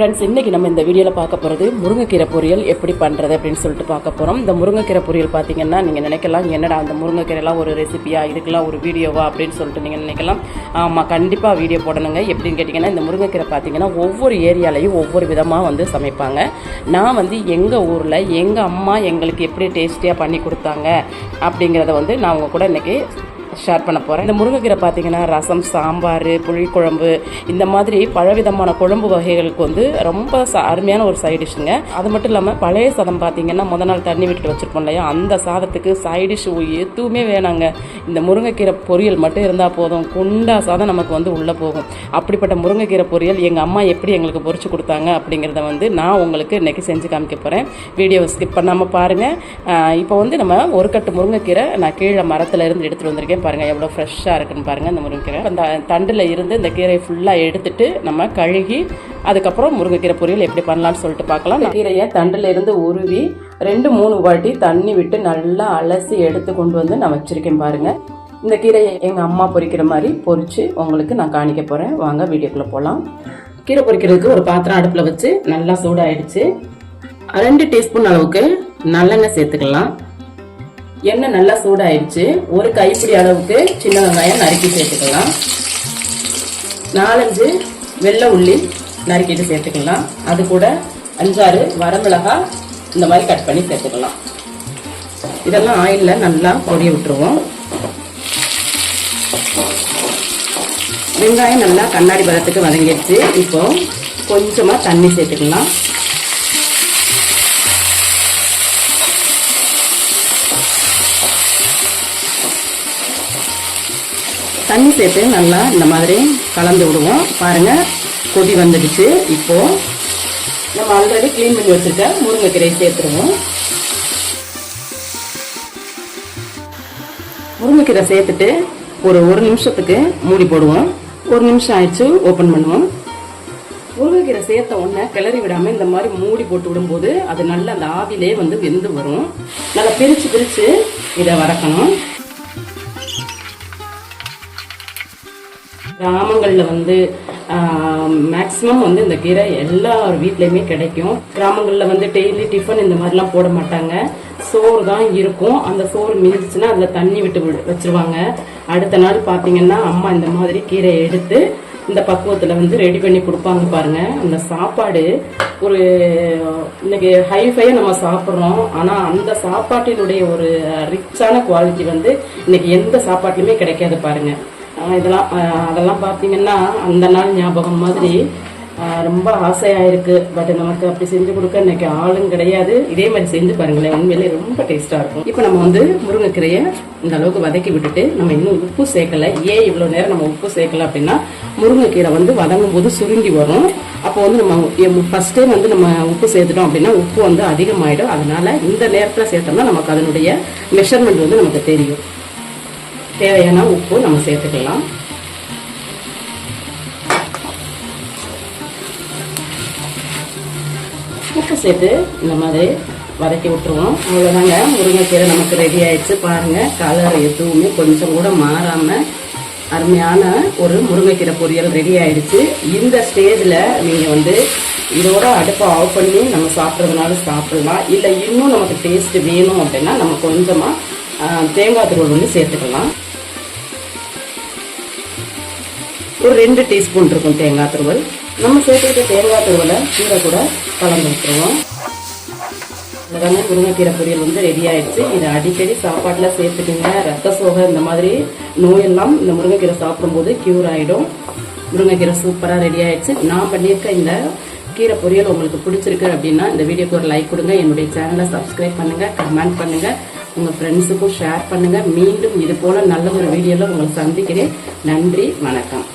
Friends இன்னைக்கு நம்ம இந்த வீடியோவில் பார்க்க போகிறது முருங்கைக்கீரை பொரியல் எப்படி பண்ணுறது அப்படின்னு சொல்லிட்டு பார்க்க போகிறோம் இந்த முருங்கைக்கீரை பொரியல் பார்த்தீங்கன்னா நீங்கள் நினைக்கலாம் என்னடா அந்த முருங்கைக்கீரைலாம் ஒரு ரெசிபியா இதுக்கெல்லாம் ஒரு வீடியோவா அப்படின்னு சொல்லிட்டு நீங்கள் நினைக்கலாம். ஆமாம் கண்டிப்பாக வீடியோ போடணுங்க. எப்படின்னு கேட்டிங்கன்னா இந்த முருங்கைக்கீரை பார்த்தீங்கன்னா ஒவ்வொரு ஏரியாலையும் ஒவ்வொரு விதமாக வந்து சமைப்பாங்க. நான் வந்து எங்கள் ஊரில் எங்கள் அம்மா எங்களுக்கு எப்படி டேஸ்டியாக பண்ணி கொடுத்தாங்க அப்படிங்கிறத வந்து நான் அவங்க கூட இன்றைக்கி ஷேர் பண்ண போகிறேன் இந்த முருங்கைக்கீரை பார்த்தீங்கன்னா ரசம் சாம்பார் புளிக்குழம்பு இந்த மாதிரி பலவிதமான குழம்பு வகைகளுக்கு வந்து ரொம்ப அருமையான ஒரு சைட் அது மட்டும் இல்லாமல் பழைய சாதம் பார்த்தீங்கன்னா முத நாள் தண்ணி விட்டுட்டு வச்சுருப்போம் இல்லையா? அந்த சாதத்துக்கு சைட் டிஷ் எதுவுமே வேணாங்க. இந்த முருங்கைக்கீரை பொரியல் மட்டும் இருந்தால் போதும். குண்டா சாதம் நமக்கு வந்து உள்ளே போகும். அப்படிப்பட்ட முருங்கைக்கீரை பொரியல் எங்கள் அம்மா எப்படி எங்களுக்கு பொறிச்சு கொடுத்தாங்க அப்படிங்கிறத வந்து நான் உங்களுக்கு இன்னைக்கு செஞ்சு காமிக்க போகிறேன் வீடியோவை ஸ்கிப் பண்ணாமல் பாருங்கள் இப்போ வந்து நம்ம ஒரு கட்டு முருங்கைக்கீரை நான் கீழே மரத்தில் இருந்து எடுத்துகிட்டு வந்திருக்கேன். பாருங்கள் எவ்வளோ ஃப்ரெஷ்ஷாக இருக்குன்னு பாருங்கள் இந்த முருங்கைக்கீரை. அந்த தண்டில் இருந்து இந்த கீரையை ஃபுல்லாக எடுத்துட்டு நம்ம கழுகி அதுக்கப்புறம் முருங்கைக்கீரை பொரியல் எப்படி பண்ணலாம்னு சொல்லிட்டு பார்க்கலாம். கீரையை தண்டில் இருந்து உருவி ரெண்டு மூணு வாட்டி தண்ணி விட்டு நல்லா அலசி எடுத்து கொண்டு வந்து நான் வச்சுருக்கேன் பாருங்கள் இந்த கீரையை எங்கள் அம்மா பொரிக்கிற மாதிரி பொரித்து உங்களுக்கு நான் காணிக்க போகிறேன் வாங்க வீடியோக்குள்ளே போகலாம் கீரை பொரிக்கிறதுக்கு ஒரு பாத்திரம் அடுப்பில் வச்சு நல்லா சூடாயிடுச்சு. ரெண்டு டீஸ்பூன் அளவுக்கு நல்லெண்ணெய் சேர்த்துக்கலாம். எண்ணெய் நல்லா சூடாயிடுச்சு ஒரு கைப்பிடி அளவுக்கு சின்ன வெங்காயம் நறுக்கி சேர்த்துக்கலாம். நாலஞ்சு வெள்ளை உள்ளி நறுக்கிட்டு சேர்த்துக்கலாம். அது கூட அஞ்சாறு வரமிளகாய் இந்த மாதிரி கட் பண்ணி சேர்த்துக்கலாம். இதெல்லாம் ஆயிலில் நல்லா பொரிய விட்டுருவோம். வெங்காயம் நல்லா கண்ணாடி பதத்துக்கு வதங்கிடுச்சு. இப்போ கொஞ்சமாக தண்ணி சேர்த்துக்கலாம். தண்ணி சேர்த்து நல்லா இந்த மாதிரி கலந்து விடுவோம். பாருங்க கொதி வந்துடுச்சு. இப்போது நம்ம ஆல்ரெடி க்ளீன் பண்ணி வச்சுருக்க முருங்கைக்கீரை சேர்த்துருவோம். முருங்கைக்கீரை சேர்த்துட்டு ஒரு ஒரு நிமிஷத்துக்கு மூடி போடுவோம். ஒரு நிமிஷம் ஆயிடுச்சு ஓப்பன் பண்ணுவோம். முருங்கைக்கீரை சேர்த்த உடனே கிளறி விடாமல் இந்த மாதிரி மூடி போட்டு விடும்போது அது நல்லா அந்த ஆவிலே வந்து வெந்து வரும். நல்லா பிரித்து பிரித்து இதை வறக்கணும் கிராமங்களில் வந்து மேக்ஸிமம் வந்து இந்த கீரை எல்லா வீட்லேயுமே கிடைக்கும். கிராமங்களில் வந்து டெய்லி டிஃபன் இந்த மாதிரிலாம் போட மாட்டாங்க. சோறு தான் இருக்கும். அந்த சோறு மிஞ்சிச்சுன்னா அதில் தண்ணி விட்டு விடு- வச்சுருவாங்க. அடுத்த நாள் பார்த்தீங்கன்னா அம்மா இந்த மாதிரி கீரையை எடுத்து இந்த பக்குவத்தில் வந்து ரெடி பண்ணி கொடுப்பாங்க பாருங்கள் அந்த சாப்பாடு ஒரு இன்னைக்கு ஹைஃபையாக நம்ம சாப்பிட்றோம். ஆனால் அந்த சாப்பாட்டினுடைய ஒரு ரிச்சான குவாலிட்டி வந்து இன்னைக்கு எந்த சாப்பாட்டிலுமே கிடைக்காது பாருங்கள் இதெல்லாம் அதெல்லாம் பார்த்தீங்கன்னா அந்த நாள் ஞாபகம் மாதிரி ரொம்ப ஆசையாக இருக்குது பட் நமக்கு அப்படி செஞ்சு கொடுக்க இன்னைக்கு ஆளும் கிடையாது. இதே மாதிரி செஞ்சு பாருங்களேன். உண்மையிலே ரொம்ப டேஸ்ட்டாக இருக்கும். இப்போ நம்ம வந்து முருங்கைக்கீரையை இந்த அளவுக்கு வதக்கி விட்டுட்டு நம்ம இன்னும் உப்பு சேர்க்கல. ஏன் இவ்வளோ நேரம் நம்ம உப்பு சேர்க்கல அப்படின்னா முருங்கைக்கீரை வந்து வதங்கும் போது சுருங்கி வரும். அப்போ வந்து நம்ம ஃபர்ஸ்டே வந்து நம்ம உப்பு சேர்த்துட்டோம் அப்படின்னா உப்பு வந்து அதிகமாயிடும். அதனால இந்த நேரத்தில் சேர்த்தோம்னா நமக்கு அதனுடைய மெஷர்மெண்ட் வந்து நமக்கு தெரியும். தேவையான உப்பு நம்ம சேர்த்துக்கலாம். உப்பு சேர்த்து இந்த மாதிரி வதக்கி விட்டுருவோம். அவ்வளோதாங்க முருங்கைக்கீரை நமக்கு ரெடி ஆயிடுச்சு. பாருங்கள் கலர் எதுவுமே கொஞ்சம் கூட மாறாமல் அருமையான ஒரு முருங்கைக்கீரை பொரியல் ரெடி ஆயிடுச்சு. இந்த ஸ்டேஜில் நீங்கள் வந்து இதோட அடுப்பை ஆஃப் பண்ணி நம்ம சாப்பிட்றதுனால சாப்பிடலாம். இல்லை இன்னும் நமக்கு டேஸ்ட் வேணும் அப்படின்னா நம்ம கொஞ்சமாக தேங்காய் துருவல் வந்து சேர்த்துக்கலாம். ஒரு ரெண்டு டீஸ்பூன் இருக்கும் தேங்காய் துருவல். நம்ம சேர்த்துக்கிட்ட தேங்காய் துருவலை கீரை கூட கலந்து விட்டுருவோம். இதாங்க முருங்கைக்கீரை பொரியல் வந்து ரெடி ஆயிடுச்சு. இதை அடிக்கடி சாப்பாட்டில் சேர்த்துக்குங்க ரத்த சோகை இந்த மாதிரி நோயெல்லாம் இந்த முருங்கைக்கீரை சாப்பிடும்போது க்யூர் ஆகிடும் முருங்கைக்கீரை சூப்பராக ரெடி ஆயிடுச்சு. நான் பண்ணியிருக்க இந்த கீரை பொரியல் உங்களுக்கு பிடிச்சிருக்கு அப்படின்னா இந்த வீடியோக்கு ஒரு லைக் கொடுங்க. என்னுடைய சேனலை சப்ஸ்கிரைப் பண்ணுங்கள் கமெண்ட் பண்ணுங்கள் உங்கள் ஃப்ரெண்ட்ஸுக்கும் ஷேர் பண்ணுங்கள் மீண்டும் இது போல் நல்ல ஒரு வீடியோவில் உங்களை சந்திக்கிறேன். நன்றி வணக்கம்.